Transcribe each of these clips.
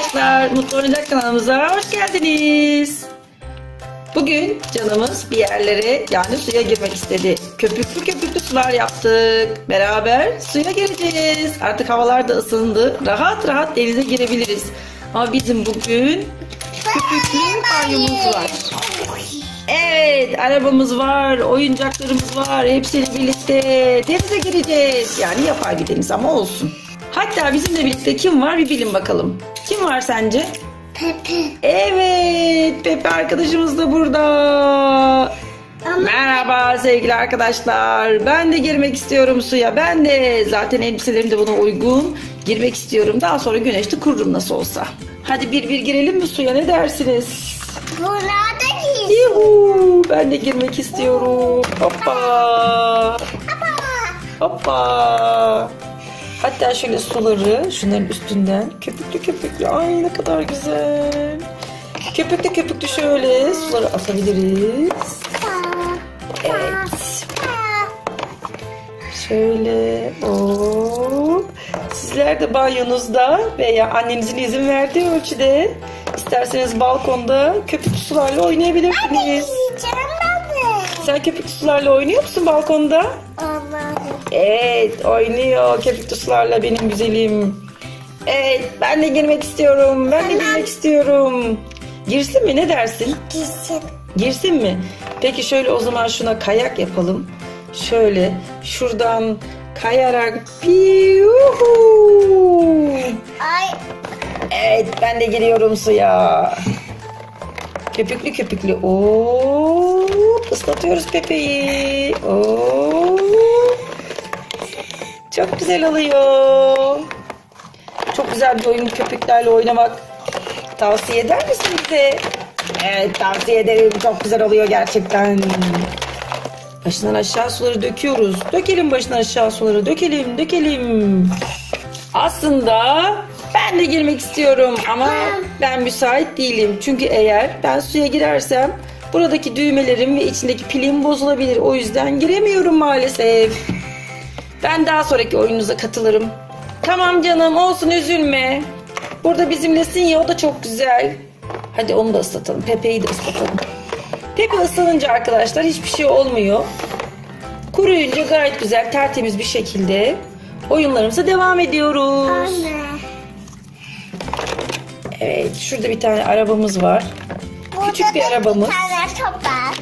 arkadaşlar. Mutlu Oyuncak kanalımıza hoş geldiniz. Bugün canımız bir yerlere yani suya girmek istedi. Köpüklü köpüklü sular yaptık. Beraber suya gireceğiz. Artık havalar da ısındı. Rahat rahat denize girebiliriz. Ama bizim bugün köpüklü banyomuz var. Evet, arabamız var, oyuncaklarımız var. Hepsiyle birlikte denize gireceğiz. Yani yapar gideniz ama olsun. Hatta bizimle birlikte kim var bir bilin bakalım. Kim var sence? Pepe. Evet, Pepe arkadaşımız da burada. Ama Merhaba sevgili arkadaşlar. Ben de girmek istiyorum suya. Ben de zaten elbiselerim de buna uygun. Girmek istiyorum. Daha sonra güneşte kururum nasıl olsa. Hadi bir bir girelim mi suya ne dersiniz? burada. Yuhu, ben de girmek istiyorum. Hoppa. Hoppa. Hatta şöyle suları şunların üstünden köpüklü köpüklü. Ay ne kadar güzel. Köpüklü köpüklü şöyle suları atabiliriz. Evet. Şöyle hop. Sizler de banyonuzda veya annenizin izin verdiği ölçüde isterseniz balkonda köpüklü sularla oynayabilirsiniz. Sen köpüklü sularla oynuyor musun balkonda? Allah'ım. Evet oynuyor köpüklü sularla benim güzelim. Evet ben de girmek istiyorum. Ben de girmek istiyorum. Girsin mi ne dersin? Gitsin. Girsin mi? Peki şöyle o zaman şuna kayak yapalım. Şöyle şuradan kayarak Piyuhu. Ay Evet ben de giriyorum suya. Köpüklü köpüklü. Oo, ıslatıyoruz Pepe'yi. Oo. Çok güzel oluyor. Çok güzel bir oyun köpüklerle oynamak. Tavsiye eder misin bize? Evet tavsiye ederim. Çok güzel oluyor gerçekten. Başından aşağı suları döküyoruz. Dökelim başından aşağı suları. Dökelim, dökelim. Aslında ben de girmek istiyorum ama ben müsait değilim. Çünkü eğer ben suya girersem buradaki düğmelerim ve içindeki pilim bozulabilir. O yüzden giremiyorum maalesef. Ben daha sonraki oyununuza katılırım. Tamam canım olsun üzülme. Burada bizimlesin ya o da çok güzel. Hadi onu da ıslatalım. Pepe'yi de ıslatalım. Pepe ıslanınca arkadaşlar hiçbir şey olmuyor. Kuruyunca gayet güzel tertemiz bir şekilde oyunlarımıza devam ediyoruz. anne. Evet şurada bir tane arabamız var. Küçük bir Burada arabamız. Bir tane top var.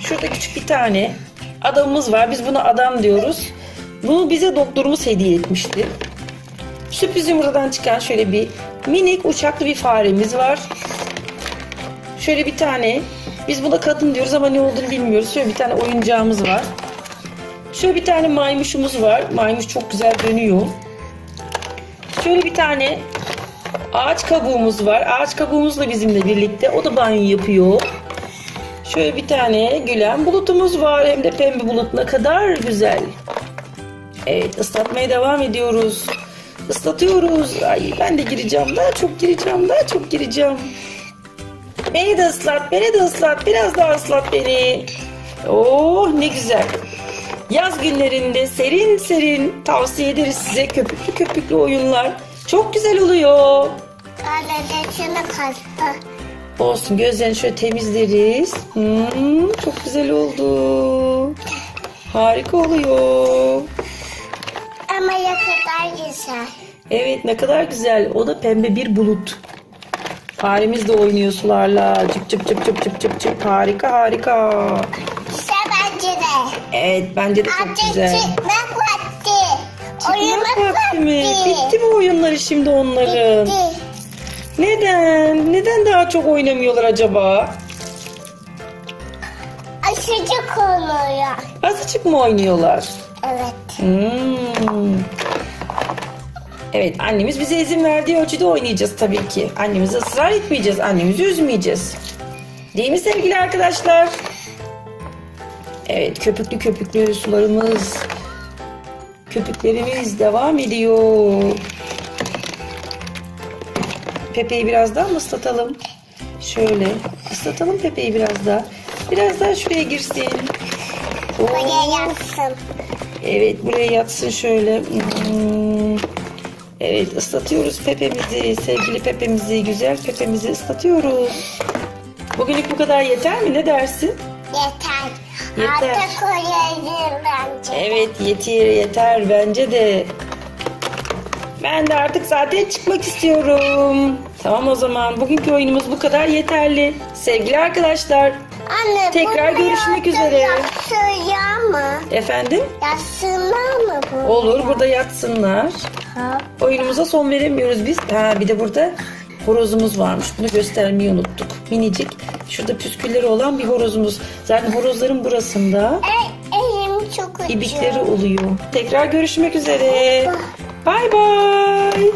Şurada küçük bir tane adamımız var. Biz buna adam diyoruz. Bunu bize doktorumuz hediye etmişti. Sürpriz yumurtadan çıkan şöyle bir minik uçaklı bir faremiz var. Şöyle bir tane biz buna kadın diyoruz ama ne olduğunu bilmiyoruz. Şöyle bir tane oyuncağımız var. Şöyle bir tane maymuşumuz var. Maymuş çok güzel dönüyor. Şöyle bir tane ağaç kabuğumuz var. Ağaç kabuğumuzla bizimle birlikte. O da banyo yapıyor. Şöyle bir tane gülen bulutumuz var. Hem de pembe bulut ne kadar güzel. Evet ıslatmaya devam ediyoruz. Islatıyoruz. Ay ben de gireceğim. Daha çok gireceğim. Daha çok gireceğim. Beni de ıslat. Beni de ıslat. Biraz daha ıslat beni. Oh ne güzel. Yaz günlerinde serin serin tavsiye ederiz size köpüklü köpüklü oyunlar. Çok güzel oluyor. Anne de şunu kastı. Olsun gözlerini şöyle temizleriz. Hmm, çok güzel oldu. Harika oluyor. Ama ya kadar güzel. Evet ne kadar güzel. O da pembe bir bulut. Faremiz de oynuyor sularla. Çıp çıp çıp çıp çıp çıp çıp. Harika harika. Güzel bence de. Evet bence de çok Artık güzel. çıkmak vakti. Oynamak Çıkmak vakti mi? Bitti mi oyunları şimdi onların? Bitti. Neden? Neden daha çok oynamıyorlar acaba? Aşıcık oluyor. Azıcık mı oynuyorlar? Evet. Hmm. Evet annemiz bize izin verdiği ölçüde oynayacağız tabii ki. Annemize ısrar etmeyeceğiz. Annemizi üzmeyeceğiz. Değil mi sevgili arkadaşlar? Evet köpüklü köpüklü sularımız. Köpüklerimiz devam ediyor. Pepe'yi biraz daha mı ıslatalım? Şöyle ıslatalım Pepe'yi biraz daha. Biraz daha şuraya girsin. Buraya yatsın. Evet buraya yatsın şöyle. Hmm. Evet ıslatıyoruz Pepe'mizi. Sevgili Pepe'mizi, güzel Pepe'mizi ıslatıyoruz. Bugünlük bu kadar yeter mi? Ne dersin? Yeter. Yeter. Artık koyayım bence. Evet yeter yeter bence de. Ben de artık zaten çıkmak istiyorum. Tamam o zaman bugünkü oyunumuz bu kadar yeterli. Sevgili arkadaşlar Anne, Tekrar bunu görüşmek üzere. Yatsıya mı? efendim Yatsınlar mı bu? olur burada yatsınlar. Ha. Oyunumuza son veremiyoruz biz. Ha bir de burada horozumuz varmış. Bunu göstermeyi unuttuk. Minicik. Şurada püskülleri olan bir horozumuz. Zaten horozların burasında E, elim çok acıyor. ibikleri oluyor. Tekrar görüşmek üzere. Bay bay.